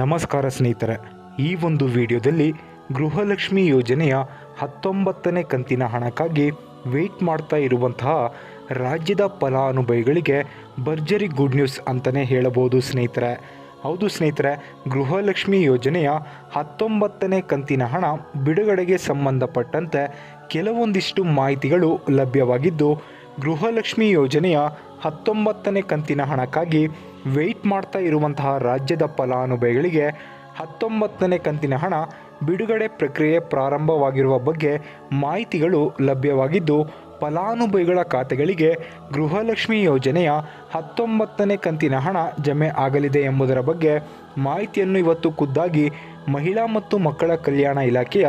ನಮಸ್ಕಾರ ಸ್ನೇಹಿತರೆ, ಈ ಒಂದು ವಿಡಿಯೋದಲ್ಲಿ ಗೃಹಲಕ್ಷ್ಮಿ ಯೋಜನೆಯ ಹತ್ತೊಂಬತ್ತನೇ ಕಂತಿನ ಹಣಕ್ಕಾಗಿ ವೆಯ್ಟ್ ಮಾಡ್ತಾ ಇರುವಂತಹ ರಾಜ್ಯದ ಫಲಾನುಭವಿಗಳಿಗೆ ಭರ್ಜರಿ ಗುಡ್ ನ್ಯೂಸ್ ಅಂತಲೇ ಹೇಳಬಹುದು ಸ್ನೇಹಿತರೆ. ಹೌದು ಸ್ನೇಹಿತರೆ, ಗೃಹಲಕ್ಷ್ಮಿ ಯೋಜನೆಯ ಹತ್ತೊಂಬತ್ತನೇ ಕಂತಿನ ಹಣ ಬಿಡುಗಡೆಗೆ ಸಂಬಂಧಪಟ್ಟಂತೆ ಕೆಲವೊಂದಿಷ್ಟು ಮಾಹಿತಿಗಳು ಲಭ್ಯವಾಗಿದ್ದು, ಗೃಹಲಕ್ಷ್ಮಿ ಯೋಜನೆಯ ಹತ್ತೊಂಬತ್ತನೇ ಕಂತಿನ ಹಣಕ್ಕಾಗಿ ವೆಯ್ಟ್ ಮಾಡ್ತಾ ಇರುವಂತಹ ರಾಜ್ಯದ ಫಲಾನುಭವಿಗಳಿಗೆ ಹತ್ತೊಂಬತ್ತನೇ ಕಂತಿನ ಹಣ ಬಿಡುಗಡೆ ಪ್ರಕ್ರಿಯೆ ಪ್ರಾರಂಭವಾಗಿರುವ ಬಗ್ಗೆ ಮಾಹಿತಿಗಳು ಲಭ್ಯವಾಗಿದ್ದು, ಫಲಾನುಭವಿಗಳ ಖಾತೆಗಳಿಗೆ ಗೃಹಲಕ್ಷ್ಮಿ ಯೋಜನೆಯ ಹತ್ತೊಂಬತ್ತನೇ ಕಂತಿನ ಹಣ ಜಮೆ ಆಗಲಿದೆ ಎಂಬುದರ ಬಗ್ಗೆ ಮಾಹಿತಿಯನ್ನು ಇವತ್ತು ಖುದ್ದಾಗಿ ಮಹಿಳಾ ಮತ್ತು ಮಕ್ಕಳ ಕಲ್ಯಾಣ ಇಲಾಖೆಯ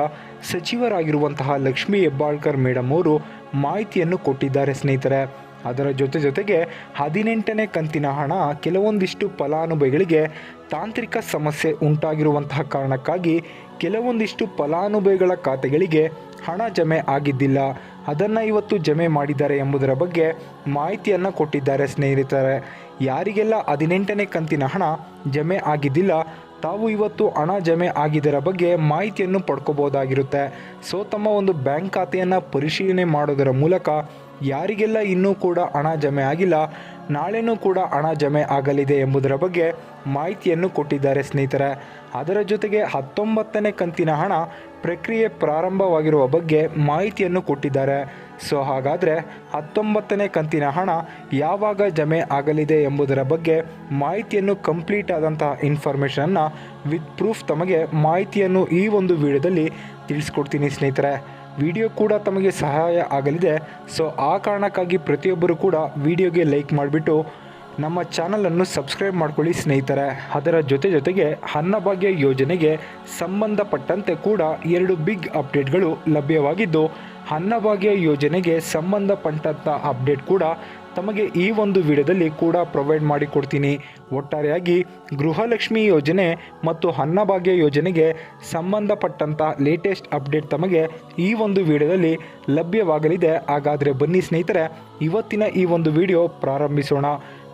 ಸಚಿವರಾಗಿರುವಂತಹ ಲಕ್ಷ್ಮೀ ಹೆಬ್ಬಾಳ್ಕರ್ ಮೇಡಮ್ ಅವರು ಮಾಹಿತಿಯನ್ನು ಕೊಟ್ಟಿದ್ದಾರೆ ಸ್ನೇಹಿತರೆ. ಅದರ ಜೊತೆ ಜೊತೆಗೆ ಹದಿನೆಂಟನೇ ಕಂತಿನ ಹಣ ಕೆಲವೊಂದಿಷ್ಟು ಫಲಾನುಭವಿಗಳಿಗೆ ತಾಂತ್ರಿಕ ಸಮಸ್ಯೆ ಉಂಟಾಗಿರುವಂತಹ ಕಾರಣಕ್ಕಾಗಿ ಕೆಲವೊಂದಿಷ್ಟು ಫಲಾನುಭವಿಗಳ ಖಾತೆಗಳಿಗೆ ಹಣ ಜಮೆ ಆಗಿದ್ದಿಲ್ಲ. ಅದನ್ನು ಇವತ್ತು ಜಮೆ ಮಾಡಿದ್ದಾರೆ ಎಂಬುದರ ಬಗ್ಗೆ ಮಾಹಿತಿಯನ್ನು ಕೊಟ್ಟಿದ್ದಾರೆ ಸ್ನೇಹಿತರೆ. ಯಾರಿಗೆಲ್ಲ ಹದಿನೆಂಟನೇ ಕಂತಿನ ಹಣ ಜಮೆ ಆಗಿದ್ದಿಲ್ಲ, ತಾವು ಇವತ್ತು ಹಣ ಜಮೆ ಆಗಿದ್ದರ ಬಗ್ಗೆ ಮಾಹಿತಿಯನ್ನು ಪಡ್ಕೋಬೋದಾಗಿರುತ್ತೆ ಸೊ, ತಮ್ಮ ಒಂದು ಬ್ಯಾಂಕ್ ಖಾತೆಯನ್ನು ಪರಿಶೀಲನೆ ಮಾಡೋದರ ಮೂಲಕ ಯಾರಿಗೆಲ್ಲ ಇನ್ನೂ ಕೂಡ ಹಣ ಜಮೆ ಆಗಿಲ್ಲ, ನಾಳೆನೂ ಕೂಡ ಹಣ ಜಮೆ ಆಗಲಿದೆ ಎಂಬುದರ ಬಗ್ಗೆ ಮಾಹಿತಿಯನ್ನು ಕೊಟ್ಟಿದ್ದಾರೆ ಸ್ನೇಹಿತರೆ. ಅದರ ಜೊತೆಗೆ ಹತ್ತೊಂಬತ್ತನೇ ಕಂತಿನ ಹಣ ಪ್ರಕ್ರಿಯೆ ಪ್ರಾರಂಭವಾಗಿರುವ ಬಗ್ಗೆ ಮಾಹಿತಿಯನ್ನು ಕೊಟ್ಟಿದ್ದಾರೆ. ಸೊ, ಹಾಗಾದರೆ ಹತ್ತೊಂಬತ್ತನೇ ಕಂತಿನ ಹಣ ಯಾವಾಗ ಜಮೆ ಆಗಲಿದೆ ಎಂಬುದರ ಬಗ್ಗೆ ಮಾಹಿತಿಯನ್ನು ಕಂಪ್ಲೀಟ್ ಆದಂತಹ ಇನ್ಫಾರ್ಮೇಷನನ್ನು ವಿತ್ ಪ್ರೂಫ್ ತಮಗೆ ಮಾಹಿತಿಯನ್ನು ಈ ಒಂದು ವಿಡಿಯೋದಲ್ಲಿ ತಿಳಿಸ್ಕೊಡ್ತೀನಿ ಸ್ನೇಹಿತರೆ. ವಿಡಿಯೋ ಕೂಡ ತಮಗೆ ಸಹಾಯ ಆಗಲಿದೆ. ಸೊ ಆ ಕಾರಣಕ್ಕಾಗಿ ಪ್ರತಿಯೊಬ್ಬರು ಕೂಡ ವಿಡಿಯೋಗೆ ಲೈಕ್ ಮಾಡಿಬಿಟ್ಟು ನಮ್ಮ ಚಾನಲನ್ನು ಸಬ್ಸ್ಕ್ರೈಬ್ ಮಾಡ್ಕೊಳ್ಳಿ ಸ್ನೇಹಿತರೆ. ಅದರ ಜೊತೆ ಜೊತೆಗೆ ಅನ್ನಭಾಗ್ಯ ಯೋಜನೆಗೆ ಸಂಬಂಧಪಟ್ಟಂತೆ ಕೂಡ ಎರಡು ಬಿಗ್ ಅಪ್ಡೇಟ್ಗಳು ಲಭ್ಯವಾಗಿದ್ದು ಅನ್ನಭಾಗ್ಯ ಯೋಜನೆಗೆ ಸಂಬಂಧಪಟ್ಟಂಥ ಅಪ್ಡೇಟ್ ಕೂಡ ತಮಗೆ ಈ ಒಂದು ವಿಡಿಯೋದಲ್ಲಿ ಕೂಡ ಪ್ರೊವೈಡ್ ಮಾಡಿಕೊಡ್ತೀನಿ. ಒಟ್ಟಾರೆಯಾಗಿ ಗೃಹಲಕ್ಷ್ಮಿ ಯೋಜನೆ ಮತ್ತು ಅನ್ನಭಾಗ್ಯ ಯೋಜನೆಗೆ ಸಂಬಂಧಪಟ್ಟಂಥ ಲೇಟೆಸ್ಟ್ ಅಪ್ಡೇಟ್ ತಮಗೆ ಈ ಒಂದು ವಿಡಿಯೋದಲ್ಲಿ ಲಭ್ಯವಾಗಲಿದೆ. ಹಾಗಾದರೆ ಬನ್ನಿ ಸ್ನೇಹಿತರೆ, ಇವತ್ತಿನ ಈ ಒಂದು ವಿಡಿಯೋ ಪ್ರಾರಂಭಿಸೋಣ.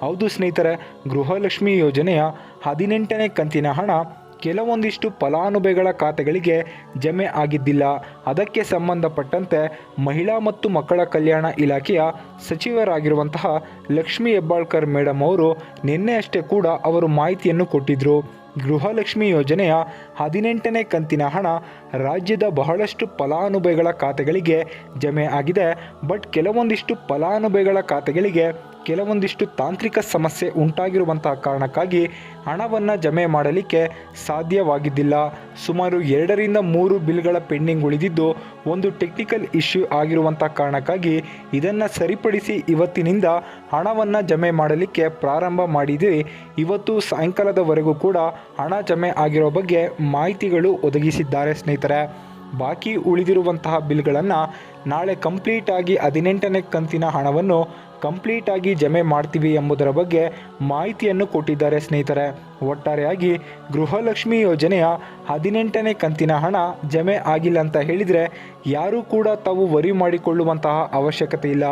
ಹೌದು ಸ್ನೇಹಿತರೆ, ಗೃಹಲಕ್ಷ್ಮಿ ಯೋಜನೆಯ ಹದಿನೆಂಟನೇ ಕಂತಿನ ಹಣ ಕೆಲವೊಂದಿಷ್ಟು ಫಲಾನುಭವಿಗಳ ಖಾತೆಗಳಿಗೆ ಜಮೆ ಆಗಿದ್ದಿಲ್ಲ. ಅದಕ್ಕೆ ಸಂಬಂಧಪಟ್ಟಂತೆ ಮಹಿಳಾ ಮತ್ತು ಮಕ್ಕಳ ಕಲ್ಯಾಣ ಇಲಾಖೆಯ ಸಚಿವರಾಗಿರುವಂತಹ ಲಕ್ಷ್ಮೀ ಹೆಬ್ಬಾಳ್ಕರ್ ಮೇಡಮ್ ಅವರು ನಿನ್ನೆಯಷ್ಟೇ ಕೂಡ ಅವರು ಮಾಹಿತಿಯನ್ನು ಕೊಟ್ಟಿದ್ದರು ಗೃಹಲಕ್ಷ್ಮಿ ಯೋಜನೆಯ ಹದಿನೆಂಟನೇ ಕಂತಿನ ಹಣ ರಾಜ್ಯದ ಬಹಳಷ್ಟು ಫಲಾನುಭವಿಗಳ ಖಾತೆಗಳಿಗೆ ಜಮೆ ಆಗಿದೆ. ಬಟ್ ಕೆಲವೊಂದಿಷ್ಟು ಫಲಾನುಭವಿಗಳ ಖಾತೆಗಳಿಗೆ ಕೆಲವೊಂದಿಷ್ಟು ತಾಂತ್ರಿಕ ಸಮಸ್ಯೆ ಉಂಟಾಗಿರುವಂತಹ ಕಾರಣಕ್ಕಾಗಿ ಹಣವನ್ನು ಜಮೆ ಮಾಡಲಿಕ್ಕೆ ಸಾಧ್ಯವಾಗಿದ್ದಿಲ್ಲ. ಸುಮಾರು ಎರಡರಿಂದ ಮೂರು ಬಿಲ್ಗಳ ಪೆಂಡಿಂಗ್ ಉಳಿದಿದ್ದು, ಒಂದು ಟೆಕ್ನಿಕಲ್ ಇಶ್ಯೂ ಆಗಿರುವಂಥ ಕಾರಣಕ್ಕಾಗಿ ಇದನ್ನು ಸರಿಪಡಿಸಿ ಇವತ್ತಿನಿಂದ ಹಣವನ್ನು ಜಮೆ ಮಾಡಲಿಕ್ಕೆ ಪ್ರಾರಂಭ ಮಾಡಿದೆ. ಇವತ್ತು ಸಾಯಂಕಾಲದವರೆಗೂ ಕೂಡ ಹಣ ಜಮೆ ಆಗಿರೋ ಬಗ್ಗೆ ಮಾಹಿತಿಗಳು ಒದಗಿಸಿದ್ದಾರೆ ಸ್ನೇಹಿತರೆ. ಬಾಕಿ ಉಳಿದಿರುವಂತಹ ಬಿಲ್ಗಳನ್ನು ನಾಳೆ ಕಂಪ್ಲೀಟ್ ಆಗಿ ಹದಿನೆಂಟನೇ ಕಂತಿನ ಹಣವನ್ನು ಕಂಪ್ಲೀಟಾಗಿ ಜಮೆ ಮಾಡ್ತೀವಿ ಎಂಬುದರ ಬಗ್ಗೆ ಮಾಹಿತಿಯನ್ನು ಕೊಟ್ಟಿದ್ದಾರೆ ಸ್ನೇಹಿತರೆ. ಒಟ್ಟಾರೆಯಾಗಿ ಗೃಹಲಕ್ಷ್ಮಿ ಯೋಜನೆಯ ಹದಿನೆಂಟನೇ ಕಂತಿನ ಹಣ ಜಮೆ ಆಗಿಲ್ಲ ಅಂತ ಹೇಳಿದರೆ ಯಾರೂ ಕೂಡ ತಾವು ವರಿ ಮಾಡಿಕೊಳ್ಳುವಂತಹ ಅವಶ್ಯಕತೆ ಇಲ್ಲ.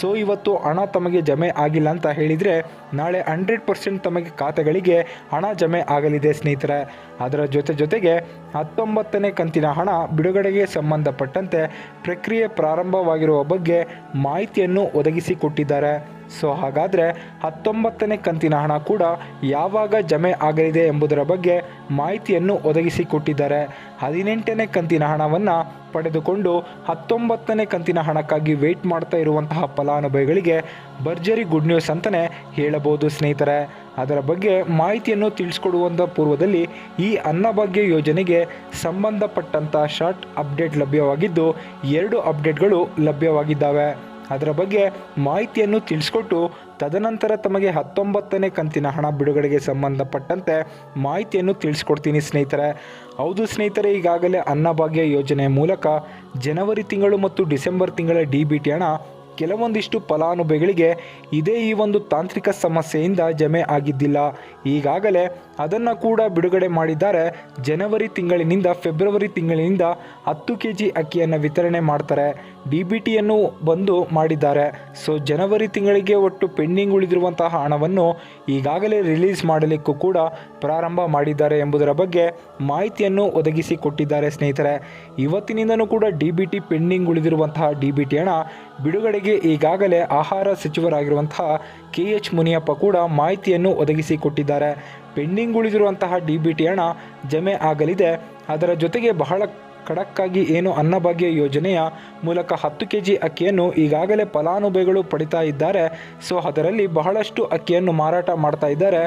ಸೊ, ಇವತ್ತು ಹಣ ತಮಗೆ ಜಮೆ ಆಗಿಲ್ಲ ಅಂತ ಹೇಳಿದರೆ ನಾಳೆ ಹಂಡ್ರೆಡ್ ಪರ್ಸೆಂಟ್ ತಮಗೆ ಖಾತೆಗಳಿಗೆ ಹಣ ಜಮೆ ಆಗಲಿದೆ ಸ್ನೇಹಿತರೆ. ಅದರ ಜೊತೆ ಜೊತೆಗೆ ಹತ್ತೊಂಬತ್ತನೇ ಕಂತಿನ ಹಣ ಬಿಡುಗಡೆಗೆ ಸಂಬಂಧಪಟ್ಟಂತೆ ಪ್ರಕ್ರಿಯೆ ಪ್ರಾರಂಭವಾಗಿರುವ ಬಗ್ಗೆ ಮಾಹಿತಿಯನ್ನು ಒದಗಿಸಿಕೊಟ್ಟಿದ್ದಾರೆ. ಸೊ ಹಾಗಾದರೆ ಹತ್ತೊಂಬತ್ತನೇ ಕಂತಿನ ಹಣ ಕೂಡ ಯಾವಾಗ ಜಮೆ ಆಗಲಿದೆ ಎಂಬುದರ ಬಗ್ಗೆ ಮಾಹಿತಿಯನ್ನು ಒದಗಿಸಿಕೊಟ್ಟಿದ್ದಾರೆ. ಹದಿನೆಂಟನೇ ಕಂತಿನ ಹಣವನ್ನು ಪಡೆದುಕೊಂಡು ಹತ್ತೊಂಬತ್ತನೇ ಕಂತಿನ ಹಣಕ್ಕಾಗಿ ವೆಯ್ಟ್ ಮಾಡ್ತಾ ಇರುವಂತಹ ಫಲಾನುಭವಿಗಳಿಗೆ ಭರ್ಜರಿ ಗುಡ್ ನ್ಯೂಸ್ ಅಂತಲೇ ಹೇಳಬಹುದು ಸ್ನೇಹಿತರೆ. ಅದರ ಬಗ್ಗೆ ಮಾಹಿತಿಯನ್ನು ತಿಳಿಸ್ಕೊಡುವಂಥ ಪೂರ್ವದಲ್ಲಿ ಈ ಅನ್ನಭಾಗ್ಯ ಯೋಜನೆಗೆ ಸಂಬಂಧಪಟ್ಟಂಥ ಶಾರ್ಟ್ ಅಪ್ಡೇಟ್ ಲಭ್ಯವಾಗಿದ್ದು ಎರಡು ಅಪ್ಡೇಟ್ಗಳು ಲಭ್ಯವಾಗಿದ್ದಾವೆ. ಅದರ ಬಗ್ಗೆ ಮಾಹಿತಿಯನ್ನು ತಿಳಿಸ್ಕೊಟ್ಟು ತದನಂತರ ತಮಗೆ ಹತ್ತೊಂಬತ್ತನೇ ಕಂತಿನ ಹಣ ಬಿಡುಗಡೆಗೆ ಸಂಬಂಧಪಟ್ಟಂತೆ ಮಾಹಿತಿಯನ್ನು ತಿಳಿಸ್ಕೊಡ್ತೀನಿ ಸ್ನೇಹಿತರೆ. ಹೌದು ಸ್ನೇಹಿತರೆ, ಈಗಾಗಲೇ ಅನ್ನಭಾಗ್ಯ ಯೋಜನೆ ಮೂಲಕ ಜನವರಿ ತಿಂಗಳು ಮತ್ತು ಡಿಸೆಂಬರ್ ತಿಂಗಳ ಡಿ ಬಿ ಟಿ ಹಣ ಕೆಲವೊಂದಿಷ್ಟು ಫಲಾನುಭವಿಗಳಿಗೆ ಇದೇ ಈ ಒಂದು ತಾಂತ್ರಿಕ ಸಮಸ್ಯೆಯಿಂದ ಜಮೆ ಆಗಿದ್ದಿಲ್ಲ. ಈಗಾಗಲೇ ಅದನ್ನು ಕೂಡ ಬಿಡುಗಡೆ ಮಾಡಿದ್ದಾರೆ. ಜನವರಿ ತಿಂಗಳಿನಿಂದ, ಫೆಬ್ರವರಿ ತಿಂಗಳಿನಿಂದ ಹತ್ತು ಕೆ ಜಿ ಅಕ್ಕಿಯನ್ನು ವಿತರಣೆ ಮಾಡ್ತಾರೆ. ಡಿ ಬಿ ಟಿಯನ್ನು ಬಂದು ಮಾಡಿದ್ದಾರೆ. ಸೊ, ಜನವರಿ ತಿಂಗಳಿಗೆ ಒಟ್ಟು ಪೆಂಡಿಂಗ್ ಉಳಿದಿರುವಂತಹ ಹಣವನ್ನು ಈಗಾಗಲೇ ರಿಲೀಸ್ ಮಾಡಲಿಕ್ಕೂ ಕೂಡ ಪ್ರಾರಂಭ ಮಾಡಿದ್ದಾರೆ ಎಂಬುದರ ಬಗ್ಗೆ ಮಾಹಿತಿಯನ್ನು ಒದಗಿಸಿ ಕೊಟ್ಟಿದ್ದಾರೆ ಸ್ನೇಹಿತರೆ. ಇವತ್ತಿನಿಂದನೂ ಕೂಡ ಡಿ ಬಿ ಟಿ ಪೆಂಡಿಂಗ್ ಉಳಿದಿರುವಂತಹ ಡಿ ಬಿ ಟಿ ಹಣ ಬಿಡುಗಡೆಗೆ ಈಗಾಗಲೇ ಆಹಾರ ಸಚಿವರಾಗಿರುವಂತಹ ಕೆ ಎಚ್ ಮುನಿಯಪ್ಪ ಕೂಡ ಮಾಹಿತಿಯನ್ನು ಒದಗಿಸಿ ಕೊಟ್ಟಿದ್ದಾರೆ. ಪೆಂಡಿಂಗ್ ಉಳಿದಿರುವಂತಹ ಡಿ ಬಿ ಟಿ ಹಣ ಜಮೆ ಆಗಲಿದೆ. ಅದರ ಜೊತೆಗೆ ಬಹಳ ಖಡಕ್ಕಾಗಿ ಏನು ಅನ್ನಭಾಗ್ಯ ಯೋಜನೆಯ ಮೂಲಕ ಹತ್ತು ಕೆ ಜಿ ಅಕ್ಕಿಯನ್ನು ಈಗಾಗಲೇ ಫಲಾನುಭವಿಗಳು ಪಡಿತಾ ಇದ್ದಾರೆ. ಸೊ, ಅದರಲ್ಲಿ ಬಹಳಷ್ಟು ಅಕ್ಕಿಯನ್ನು ಮಾರಾಟ ಮಾಡ್ತಾ ಇದ್ದಾರೆ.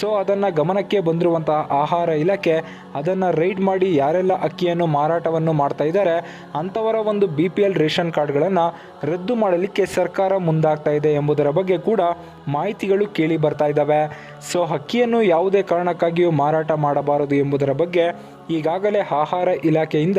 ಸೊ, ಅದನ್ನು ಗಮನಕ್ಕೆ ಬಂದಿರುವಂತಹ ಆಹಾರ ಇಲಾಖೆ ಅದನ್ನು ರೈಡ್ ಮಾಡಿ ಯಾರೆಲ್ಲ ಅಕ್ಕಿಯನ್ನು ಮಾರಾಟವನ್ನು ಮಾಡ್ತಾ ಇದ್ದಾರೆ, ಅಂಥವರ ಒಂದು ಬಿ ಪಿ ಎಲ್ ರೇಷನ್ ಕಾರ್ಡ್ಗಳನ್ನು ರದ್ದು ಮಾಡಲಿಕ್ಕೆ ಸರ್ಕಾರ ಮುಂದಾಗ್ತಾ ಇದೆ ಎಂಬುದರ ಬಗ್ಗೆ ಕೂಡ ಮಾಹಿತಿಗಳು ಕೇಳಿ ಬರ್ತಾ ಇದ್ದಾವೆ. ಸೊ, ಅಕ್ಕಿಯನ್ನು ಯಾವುದೇ ಕಾರಣಕ್ಕಾಗಿಯೂ ಮಾರಾಟ ಮಾಡಬಾರದು ಎಂಬುದರ ಬಗ್ಗೆ ಈಗಾಗಲೇ ಆಹಾರ ಇಲಾಖೆಯಿಂದ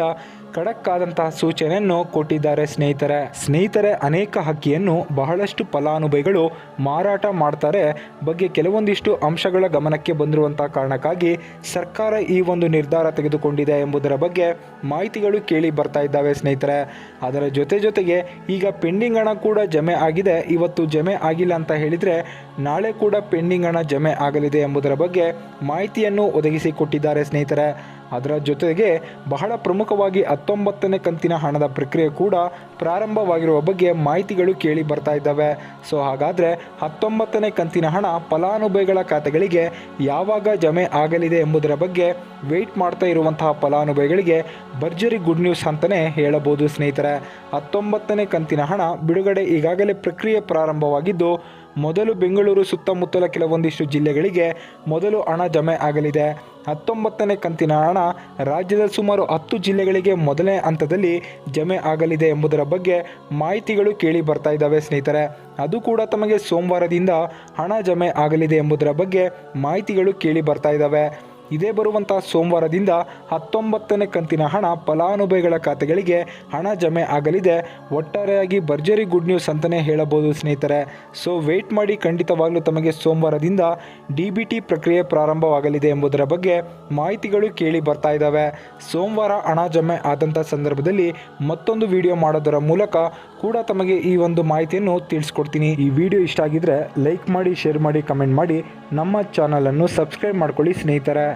ಖಡಕ್ ಆದಂತಹ ಸೂಚನೆಯನ್ನು ಕೊಟ್ಟಿದ್ದಾರೆ ಸ್ನೇಹಿತರೆ. ಸ್ನೇಹಿತರೆ, ಅನೇಕ ಹಕ್ಕಿಯನ್ನು ಬಹಳಷ್ಟು ಫಲಾನುಭವಿಗಳು ಮಾರಾಟ ಮಾಡ್ತಾರೆ. ಬಗ್ಗೆ ಕೆಲವೊಂದಿಷ್ಟು ಅಂಶಗಳ ಗಮನಕ್ಕೆ ಬಂದಿರುವಂತಹ ಕಾರಣಕ್ಕಾಗಿ ಸರ್ಕಾರ ಈ ಒಂದು ನಿರ್ಧಾರ ತೆಗೆದುಕೊಂಡಿದೆ ಎಂಬುದರ ಬಗ್ಗೆ ಮಾಹಿತಿಗಳು ಕೇಳಿ ಬರ್ತಾ ಇದ್ದಾವೆ ಸ್ನೇಹಿತರೆ. ಅದರ ಜೊತೆ ಜೊತೆಗೆ ಈಗ ಪೆಂಡಿಂಗ್ ಹಣ ಕೂಡ ಜಮೆ ಆಗಿದೆ. ಇವತ್ತು ಜಮೆ ಆಗಿಲ್ಲ ಅಂತ ಹೇಳಿದರೆ ನಾಳೆ ಕೂಡ ಪೆಂಡಿಂಗ್ ಹಣ ಜಮೆ ಆಗಲಿದೆ ಎಂಬುದರ ಬಗ್ಗೆ ಮಾಹಿತಿಯನ್ನು ಒದಗಿಸಿಕೊಟ್ಟಿದ್ದಾರೆ ಸ್ನೇಹಿತರೆ. ಅದರ ಜೊತೆಗೆ ಬಹಳ ಪ್ರಮುಖವಾಗಿ ಹತ್ತೊಂಬತ್ತನೇ ಕಂತಿನ ಹಣದ ಪ್ರಕ್ರಿಯೆ ಕೂಡ ಪ್ರಾರಂಭವಾಗಿರುವ ಬಗ್ಗೆ ಮಾಹಿತಿಗಳು ಕೇಳಿ ಬರ್ತಾ ಇದ್ದಾವೆ. ಸೊ ಹಾಗಾದರೆ ಹತ್ತೊಂಬತ್ತನೇ ಕಂತಿನ ಹಣ ಫಲಾನುಭವಿಗಳ ಖಾತೆಗಳಿಗೆ ಯಾವಾಗ ಜಮೆ ಆಗಲಿದೆ ಎಂಬುದರ ಬಗ್ಗೆ ವೆಯ್ಟ್ ಮಾಡ್ತಾ ಇರುವಂತಹ ಫಲಾನುಭವಿಗಳಿಗೆ ಭರ್ಜರಿ ಗುಡ್ ನ್ಯೂಸ್ ಅಂತಲೇ ಹೇಳಬಹುದು ಸ್ನೇಹಿತರೆ. ಹತ್ತೊಂಬತ್ತನೇ ಕಂತಿನ ಹಣ ಬಿಡುಗಡೆ ಈಗಾಗಲೇ ಪ್ರಕ್ರಿಯೆ ಪ್ರಾರಂಭವಾಗಿದ್ದು ಮೊದಲು ಬೆಂಗಳೂರು ಸುತ್ತಮುತ್ತಲ ಕೆಲವೊಂದಿಷ್ಟು ಜಿಲ್ಲೆಗಳಿಗೆ ಮೊದಲು ಹಣ ಜಮೆ ಆಗಲಿದೆ. ಹತ್ತೊಂಬತ್ತನೇ ಕಂತಿನ ಹಣ ರಾಜ್ಯದ ಸುಮಾರು ಹತ್ತು ಜಿಲ್ಲೆಗಳಿಗೆ ಮೊದಲನೇ ಹಂತದಲ್ಲಿ ಜಮೆ ಆಗಲಿದೆ ಎಂಬುದರ ಬಗ್ಗೆ ಮಾಹಿತಿಗಳು ಕೇಳಿ ಬರ್ತಾ ಇದ್ದಾವೆ ಸ್ನೇಹಿತರೆ. ಅದು ಕೂಡ ತಮಗೆ ಸೋಮವಾರದಿಂದ ಹಣ ಜಮೆ ಆಗಲಿದೆ ಎಂಬುದರ ಬಗ್ಗೆ ಮಾಹಿತಿಗಳು ಕೇಳಿ ಬರ್ತಾ ಇದ್ದಾವೆ. ಇದೇ ಬರುವಂತಹ ಸೋಮವಾರದಿಂದ ಹತ್ತೊಂಬತ್ತನೇ ಕಂತಿನ ಹಣ ಫಲಾನುಭವಿಗಳ ಖಾತೆಗಳಿಗೆ ಹಣ ಜಮೆ ಆಗಲಿದೆ. ಒಟ್ಟಾರೆಯಾಗಿ ಭರ್ಜರಿ ಗುಡ್ ನ್ಯೂಸ್ ಅಂತಲೇ ಹೇಳಬಹುದು ಸ್ನೇಹಿತರೆ. ಸೊ ವೆಯ್ಟ್ ಮಾಡಿ ಖಂಡಿತವಾಗಲೂ ತಮಗೆ ಸೋಮವಾರದಿಂದ ಡಿ ಬಿ ಟಿ ಪ್ರಕ್ರಿಯೆ ಪ್ರಾರಂಭವಾಗಲಿದೆ ಎಂಬುದರ ಬಗ್ಗೆ ಮಾಹಿತಿಗಳು ಕೇಳಿ ಬರ್ತಾ ಇದ್ದಾವೆ. ಸೋಮವಾರ ಹಣ ಜಮೆ ಆದಂಥ ಸಂದರ್ಭದಲ್ಲಿ ಮತ್ತೊಂದು ವಿಡಿಯೋ ಮಾಡೋದರ ಮೂಲಕ ಕೂಡ ತಮಗೆ ಈ ಒಂದು ಮಾಹಿತಿಯನ್ನು ತಿಳಿಸ್ಕೊಡ್ತೀನಿ. ಈ ವಿಡಿಯೋ ಇಷ್ಟ ಆಗಿದ್ರೆ ಲೈಕ್ ಮಾಡಿ, ಶೇರ್ ಮಾಡಿ, ಕಮೆಂಟ್ ಮಾಡಿ. ನಮ್ಮ ಚಾನಲನ್ನು ಸಬ್ಸ್ಕ್ರೈಬ್ ಮಾಡ್ಕೊಳ್ಳಿ ಸ್ನೇಹಿತರೆ.